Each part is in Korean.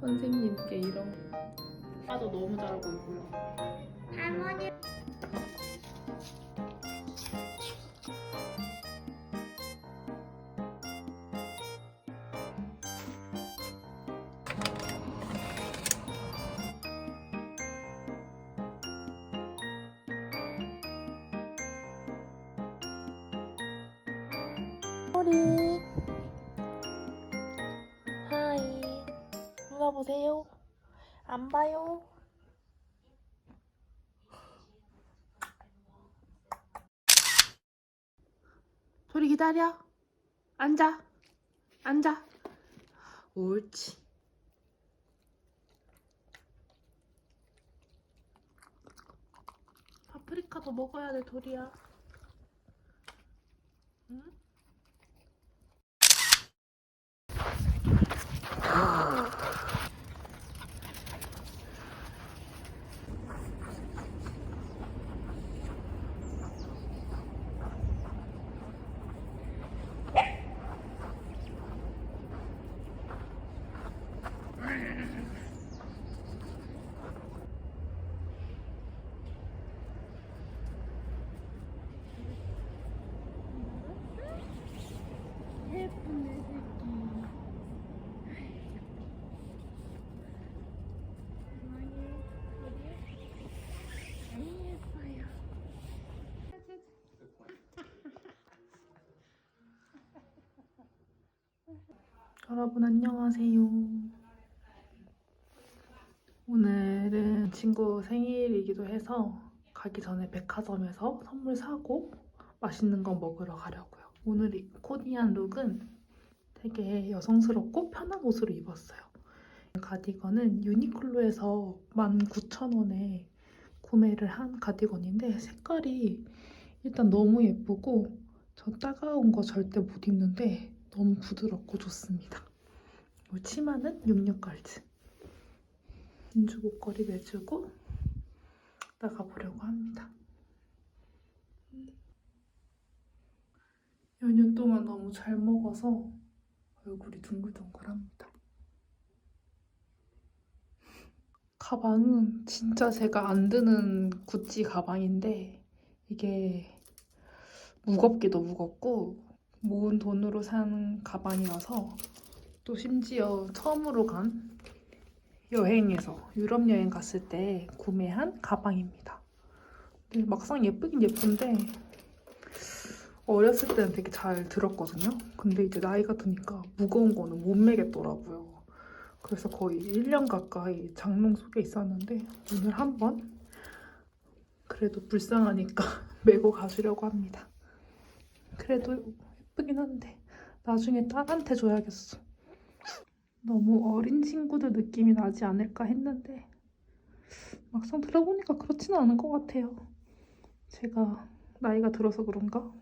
선생님께 이런 아도 너무 잘 알고 있고요. 할머니 머리 보세요. 안 봐요. 소리 기다려. 앉아. 앉아. 옳지. 파프리카도 먹어야 돼 도리야. 응? 예 쁜 내 새끼. 아이 예뻐요. 여러분 안녕하세요. 오늘은 친구 생일이기도 해서 가기 전에 백화점에서 선물 사고 맛있는 거 먹으러 가려고요. 오늘 이 코디한 룩은 되게 여성스럽고 편한 옷으로 입었어요. 가디건은 유니클로에서 19,000원에 구매를 한 가디건인데 색깔이 일단 너무 예쁘고 저 따가운 거 절대 못 입는데 너무 부드럽고 좋습니다. 치마는 66걸즈. 인주 목걸이 매주고 나가보려고 합니다. 연휴 동안 너무 잘 먹어서 얼굴이 둥글둥글합니다. 가방은 진짜 제가 안 드는 구찌 가방인데 이게 무겁기도 무겁고 모은 돈으로 산 가방이라서 또 심지어 처음으로 간 여행에서 유럽 여행 갔을 때 구매한 가방입니다. 막상 예쁘긴 예쁜데 어렸을 때는 되게 잘 들었거든요. 근데 이제 나이가 드니까 무거운 거는 못 매겠더라고요. 그래서 거의 1년 가까이 장롱 속에 있었는데 오늘 한번 그래도 불쌍하니까 메고 가주려고 합니다. 그래도 예쁘긴 한데 나중에 딸한테 줘야겠어. 너무 어린 친구들 느낌이 나지 않을까 했는데 막상 들어보니까 그렇지는 않은 것 같아요. 제가 나이가 들어서 그런가?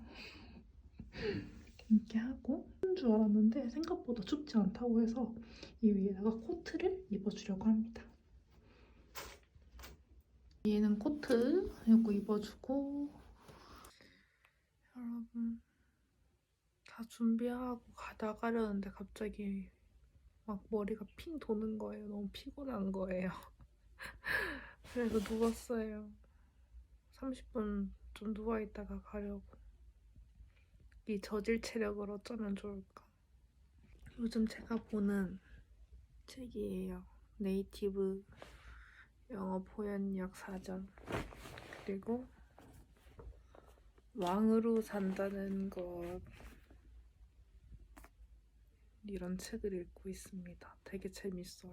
이렇게 하고 줄 알았는데 생각보다 춥지 않다고 해서 이 위에다가 코트를 입어주려고 합니다. 얘는 코트 이거 입어주고 여러분 다 준비하고 가 나가려는데 갑자기 막 머리가 핑 도는 거예요. 너무 피곤한 거예요. 그래서 누웠어요. 30분 좀 누워있다가 가려고. 이 저질 체력을 어쩌면 좋을까. 요즘 제가 보는 책이에요. 네이티브 영어 표현력 사전. 그리고 왕으로 산다는 것. 이런 책을 읽고 있습니다. 되게 재밌어요.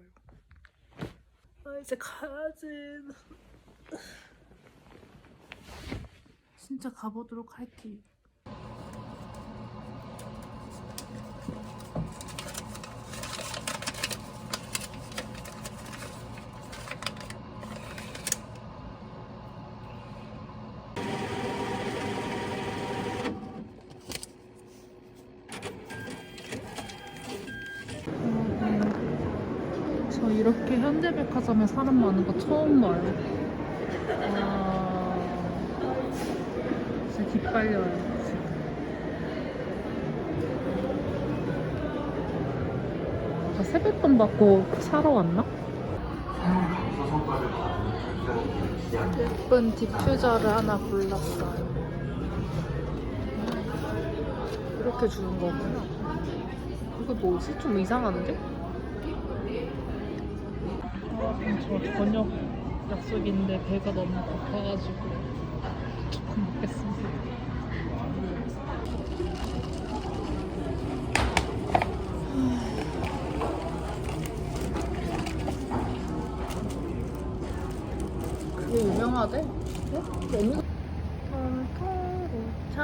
아, 이제 가야지. 진짜 가보도록 할게요. 저 이렇게 현대백화점에 사람 많은 거 처음 봐요. 와, 진짜 기빨려요. 나 세뱃돈 받고 사러 왔나? 예쁜 디퓨저를 하나 골랐어요. 이렇게 주는 거구나. 이거 뭐지? 좀 이상한데? 아, 저 저녁 약속인데 배가 너무 고파가지고 조금 먹겠습니다. 그게 유명하대? 어? 너무 통통고창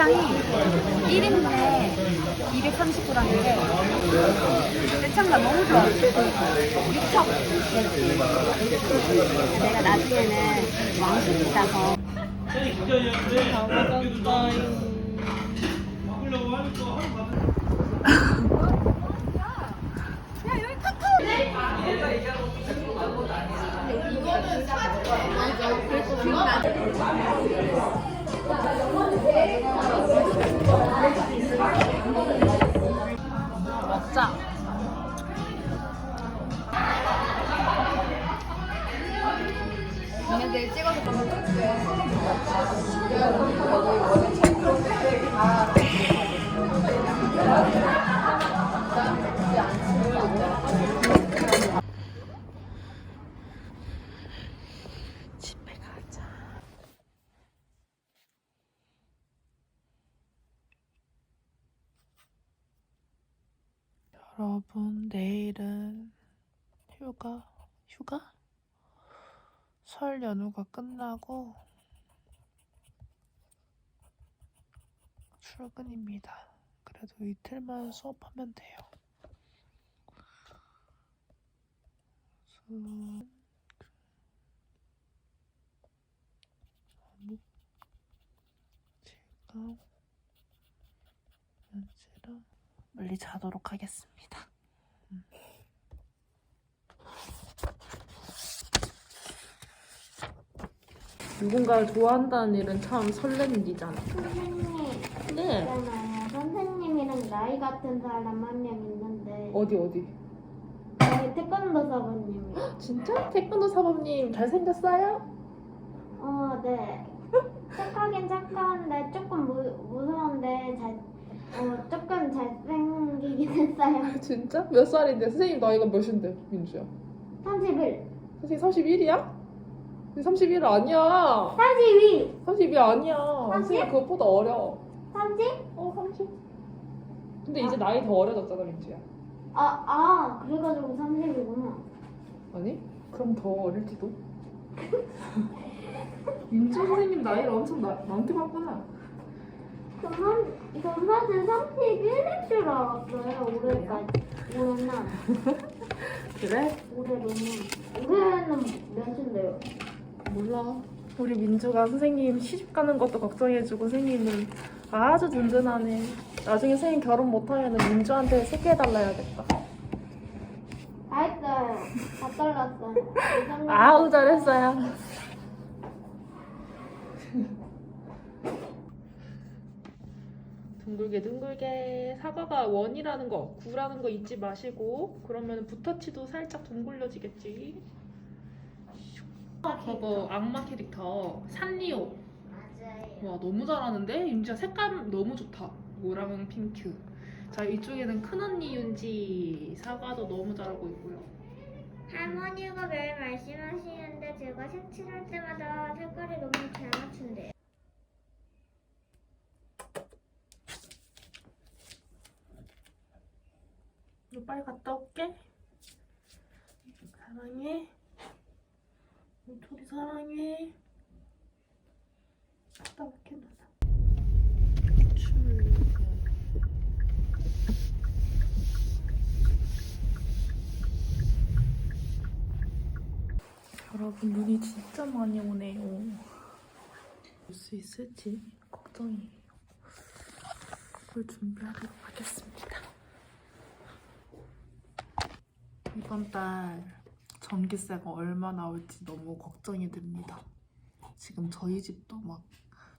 대창이 1인분에 230g인데 대창가 너무 좋아. 육척. 내가 나중에는 왕식 따서 다 먹었어요 먹자. 얘네들 찍어서 집 여러분 내일은 휴가 휴가 설 연휴가 끝나고 출근입니다. 그래도 이틀만 수업하면 돼요. 수업, 업무, 지금, 연시랑 빨리 자도록 하겠습니다. 누군가를 좋아한다는 일은 참 설레는 일이잖아. 선생님 네. 있잖아요. 선생님이랑 나이 같은 사람 한 명 있는데 어디 어디? 저희 태권도 사부님이. 진짜? 태권도 사범님 잘생겼어요? 어, 네. 착하긴 착한데 조금 무, 무서운데 잘, 어, 조금 잘생기긴 했어요. 진짜? 몇 살인데? 선생님 나이가 몇인데, 민주야? 31, 선생님 31이야? 31 아니야. 32, 32 아니야. 30? 선생님 그것보다 어려. 30? 어, 30. 근데 이제 나이 더 어려졌잖아, 민주야. 아, 아, 그래가지고 30이구나. 아니? 그럼 더 어릴지도. 민주 선생님 나이를 엄청 나, 많게 봤구나. 전, 전 사실 31일 줄 알았어요, 올해까지. 올해는. 그래? 올해로는. 올해는 몇인데요? 몰라. 우리 민주가 선생님 시집 가는 것도 걱정해주고 선생님은 아주 든든하네. 나중에 선생님 결혼 못하면 민주한테 소개해달라 해야겠다. 다 했어요. 다 잘랐어요. 아우 잘했어요. 둥글게 둥글게 사과가 원이라는 거, 구라는 거 잊지 마시고 그러면 붓터치도 살짝 둥글려지겠지. 저거 악마 캐릭터 산리오. 맞아요. 와 너무 잘하는데 윤지야 색감 너무 좋다. 노랑 핑크. 자 이쪽에는 큰 언니 윤지 사과도 너무 잘하고 있고요. 할머니가 매일 말씀하시는데 제가 색칠할 때마다 색깔이 너무 잘 맞춘대요. 너 빨리 갔다 올게. 사랑해. 둘이 사랑해. 갔다 올게 누나. 여러분 눈이 진짜 많이 오네요. 볼 수 있을지 걱정이에요. 그걸 준비하도록 하겠습니다. 이번 달 전기세가 얼마 나올지 너무 걱정이 됩니다. 지금 저희 집도 막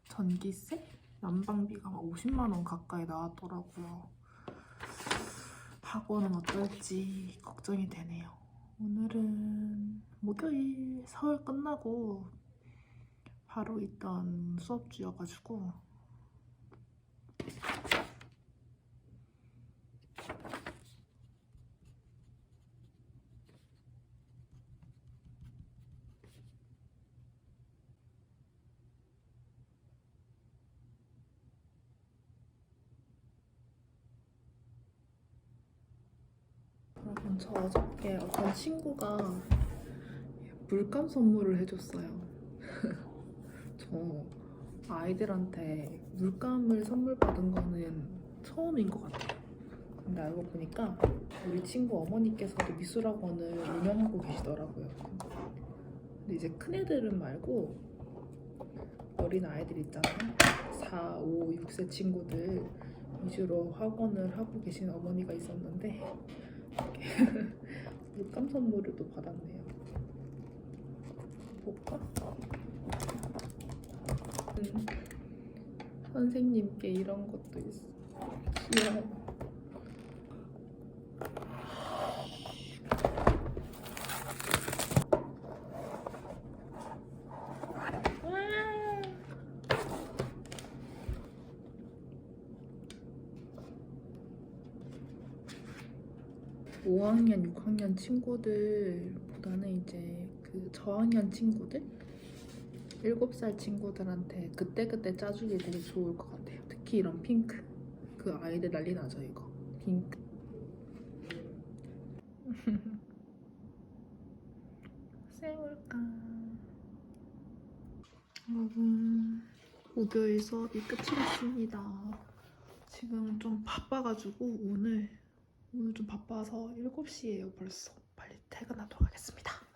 전기세? 난방비가 막 50만 원 가까이 나왔더라고요. 학원은 어떨지 걱정이 되네요. 오늘은 목요일 서울 끝나고 바로 있던 수업주여가지고 여러분 저 어저께 어떤 친구가 물감 선물을 해줬어요. 저 아이들한테 물감을 선물 받은 거는 처음인 것 같아요. 근데 알고 보니까 우리 친구 어머니께서도 미술학원을 운영하고 계시더라고요. 근데 이제 큰애들은 말고 어린 아이들 있잖아요. 4, 5, 6세 친구들 위주로 학원을 하고 계신 어머니가 있었는데 물감 선물을 또 받았네요. 볼까? 음, 선생님께 이런 것도 있어. 귀여워. 오 5학년, 6학년 친구들보다는 이제 그 저학년 친구들? 7살 친구들한테 그때그때 짜주기 되게 좋을 것 같아요. 특히 이런 핑크. 그 아이들 난리 나죠, 이거. 핑크. 세울까. 여러분, 목요일 수업이 끝이 났습니다. 지금 좀 바빠가지고 오늘 오늘 좀 바빠서 7시예요 벌써. 빨리 퇴근하도록 하겠습니다.